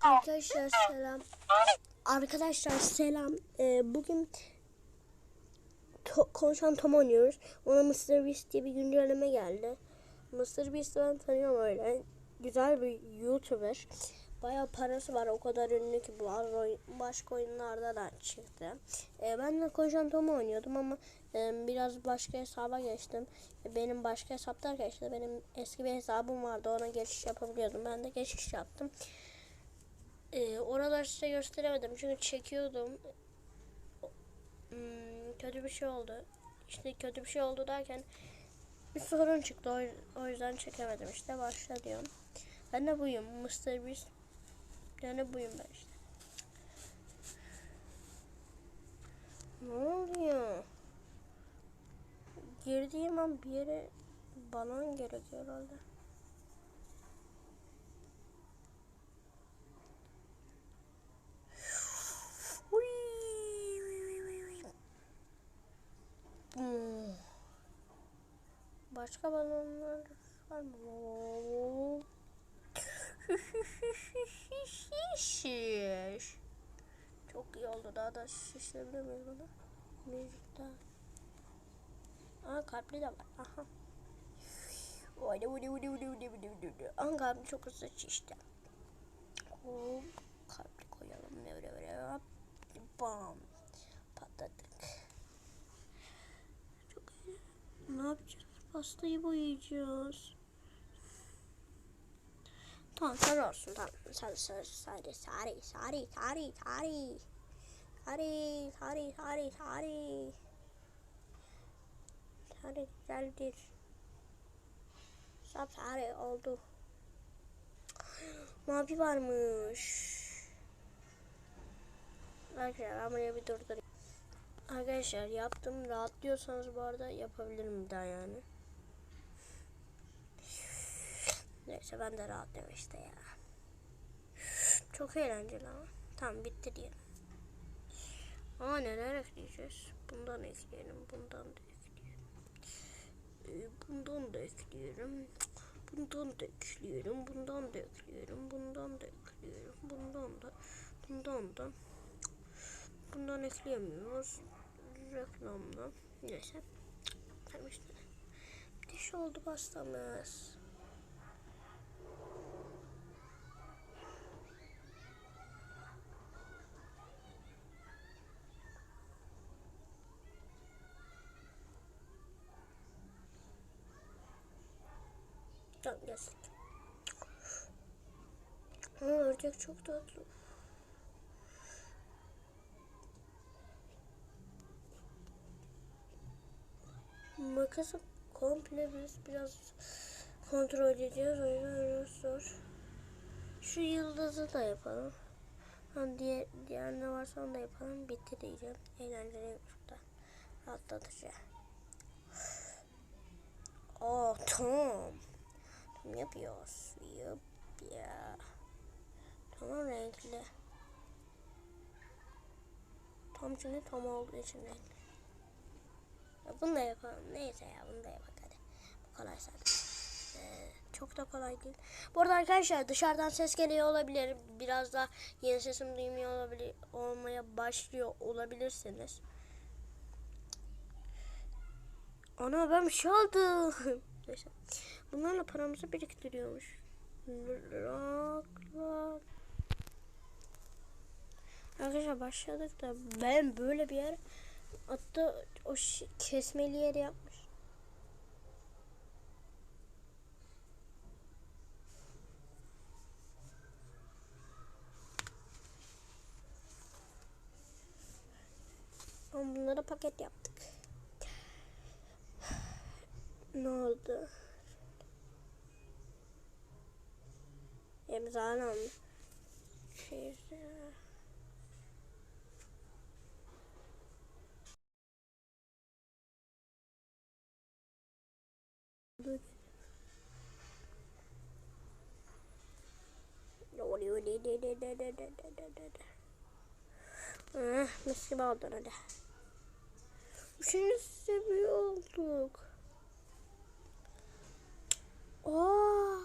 Arkadaşlar selam. Arkadaşlar selam. Ee, bugün to- konuşan Tom oynuyoruz. Ona Mr. Beast diye bir güncelleme geldi. Mr. Beast'i ben tanıyorum öyle. Güzel bir YouTuber. Bayağı parası var. O kadar ünlü ki bu az oy- başka oyunlarda da çıktı. Ee, ben de konuşan Tom oynuyordum ama e, biraz başka hesaba geçtim. Benim başka hesaplar geçti. Benim eski bir hesabım vardı. Ona geçiş yapabiliyordum. Ben de geçiş yaptım. Ee, oralar size gösteremedim çünkü çekiyordum. Hmm, kötü bir şey oldu. İşte kötü bir şey oldu derken bir sorun çıktı. O yüzden çekemedim işte. Başla diyorum. Ben de buyum. Mr. Beast. Yani buyum ben işte. Ne oluyor? Girdiğim an bir yere balon gerekiyor herhalde. Hmm. Başka balonlar var mı? Şiş. Çok iyi oldu. Daha da şişirebilir miyiz bunu? Müzikte. Aa kalpli de var. Aha. Oyda vudi vudi vudi vudi vudi vudi vudi. Aa kalpli çok hızlı şişti. Hop. Kalpli koyalım. Ne böyle böyle. Bam. Patladık. Çok iyi. Ne yapacağız? Pastayı boyayacağız. Tamam sarı olsun tamam. Sarı sarı sarı sarı sarı sarı sarı. Sarı sarı sarı sarı. Sarı güzeldir. Sap sarı oldu. Mavi varmış. Arkadaşlar ben buraya bir durdurayım. Arkadaşlar yaptım. Rahatlıyorsanız bu arada yapabilirim daha yani. Neyse ben de rahatlıyorum işte ya. Çok eğlenceli ama. Tamam bitti diyelim. Aa neler ekleyeceğiz? Bundan ekleyelim. Bundan da ekleyelim. Ee, bundan da ekleyelim. Bundan da ekleyelim. Bundan da ekleyelim. Bundan da ekleyelim. Bundan da. Bundan da. Bundan ekleyemiyoruz. Reklamla. Neyse. Tamam işte. Diş oldu pastamız. Gelsin. Aa, ördek çok tatlı. Makası komple biz biraz kontrol edeceğiz. O yüzden biraz zor. Şu yıldızı da yapalım. Ha, diğer, diğer ne varsa onu da yapalım. Bitti diyeceğim. Eğlenceliymiş bu da. Rahatlatıcı. Aa tamam. Yapıyoruz. Yap ya. Tamam renkli. Tam çünkü tam olduğu için renkli. Ya bunu da yapalım. Neyse ya bunu da yapalım hadi. Bu kolay zaten. Ee, çok da kolay değil. Bu arada arkadaşlar dışarıdan ses geliyor olabilir. Biraz da yeni sesim duymuyor olabilir, olmaya başlıyor olabilirsiniz. Ana ben bir şey aldım. Neyse. Bunlarla paramızı biriktiriyormuş. Reklam. Arkadaşlar başladık da ben böyle bir yer hatta o kesmeli yer yapmış. Bunlara paket yaptık. Ne oldu? İmzalam. Şey, Ah, mis gibi oldu hadi. Üçüncü seviye olduk. Aa,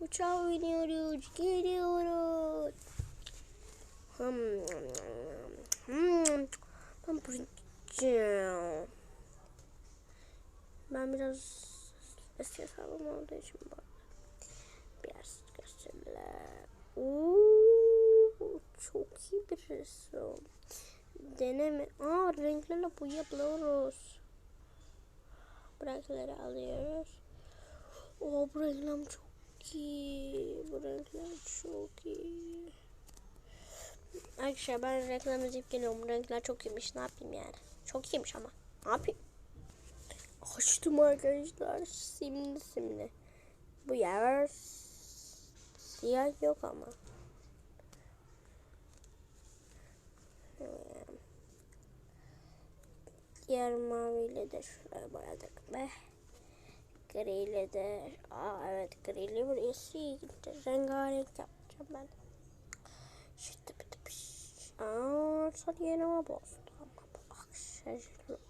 uçağa biniyoruz, gidiyoruz. Hmm. Hmm. Ben buraya Ben biraz eski hesabım olduğu için bu. Biraz gösterelim. Oo, çok iyi bir resim. Deneme. Aa renklerle boyayabiliyoruz. Bu renkleri alıyoruz. Oo bu reklam çok iyi. Bu renkler çok iyi. Arkadaşlar ben reklam izleyip geliyorum. Renkler çok iyiymiş. Ne yapayım yani? Çok iyiymiş ama. Ne yapayım? Açtım arkadaşlar. Simli simli. Bu yer siyah yok ama. Diğer maviyle de şuraya boyadık be. Griyle de. Aa evet griyle iyi gitti. Rengarenk yapacağım ben. Bir de bir Aa sarı yerime bozdu ama şaşırdım.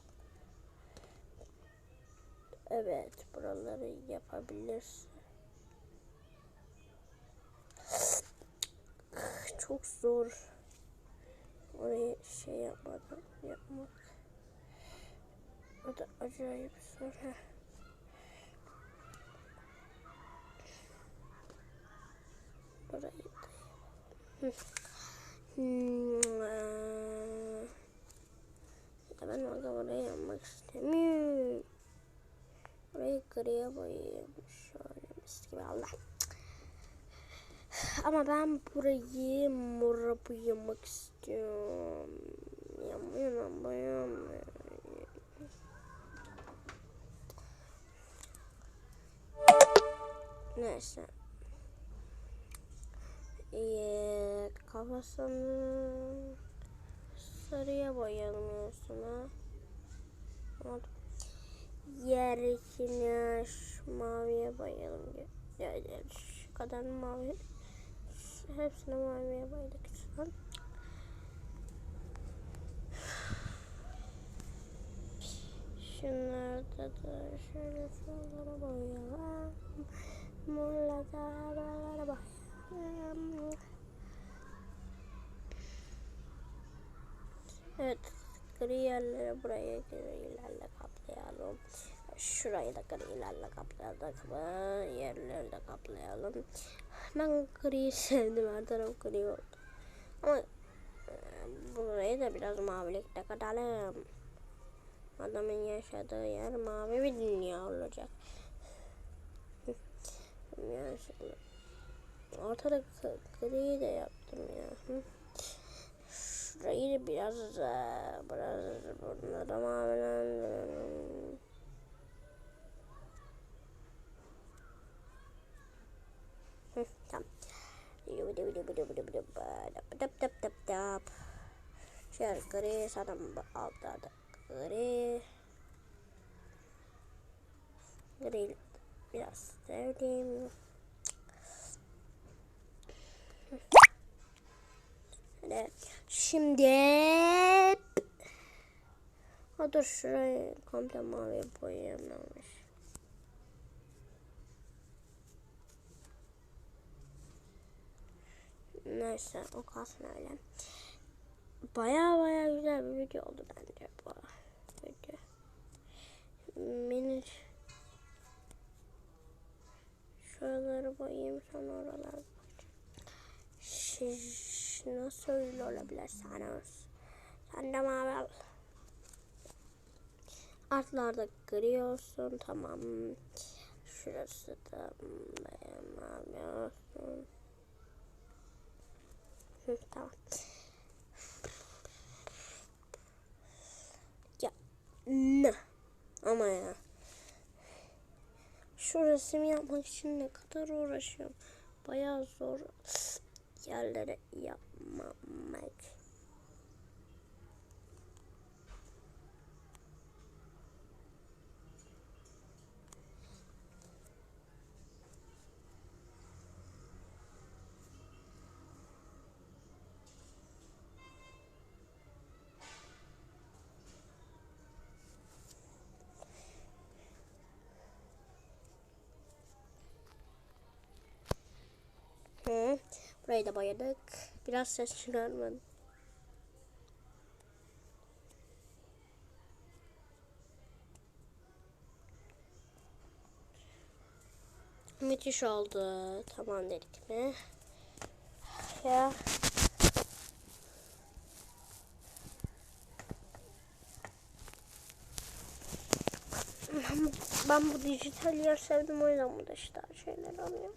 Evet buraları yapabilirsin. Çok zor. Orayı şey yapmadan yapmak. O da acayip zor. Heh. Burayı ben orada orayı yapmak istemiyorum. Orayı griye boyayayım. Şöyle mis gibi Allah. Ama ben burayı mora boyamak istiyorum. Yapmıyorum, boyamıyorum. Neyse. Ee, kafasını sarıya boyayalım üstüne. Yer içine maviye boyayalım. Yani şu kadar mavi. Hepsini maviye boyadık an. Şunlarda da şöyle şuralara boyayalım. Morla da buralara boyayalım. Evet, gri yerleri buraya grilerle kaplayalım. Şurayı da grilerle kapladık mı? Yerleri de kaplayalım. Ben griyi sevdim, her taraf gri oldu. Ama e, burayı da biraz mavilikle katalım. Adamın yaşadığı yer mavi bir dünya olacak. Yaşadı. Ortada gri de yaptım ya. Hı. Şurayı biraz biraz bunları. Hı, tamam. Dap dap dap dap. Şöyle gri sana altta da gri. Gri biraz sevdim. Şimdi Ha dur şurayı komple mavi boyayamamış. Neyse o kalsın öyle. Baya baya güzel bir video oldu bence bu video. Minik şuraları boyayayım sonra oraları Şiş, nasıl öyle olabilirsiniz? Sen de mavi al. Altlarda gri olsun tamam. Şurası da mavi olsun. Hı, tamam. Ya ne? Ama ya. Şu resmi yapmak için ne kadar uğraşıyorum. Bayağı zor yerlere yapmamak. Hı. Burayı da boyadık. Biraz ses çıkarmadım. Müthiş oldu. Tamam dedik mi? Ya. Ben- bu dijital yer sevdim o yüzden bu dijital şeyler alıyorum.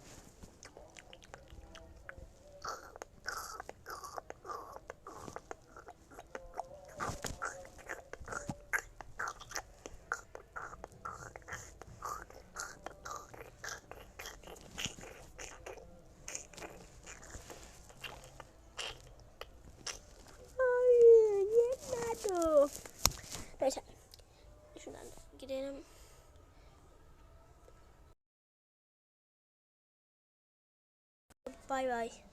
Hayır, yetmedi. o. Neyse. Şuradan da gidelim. Bay bay.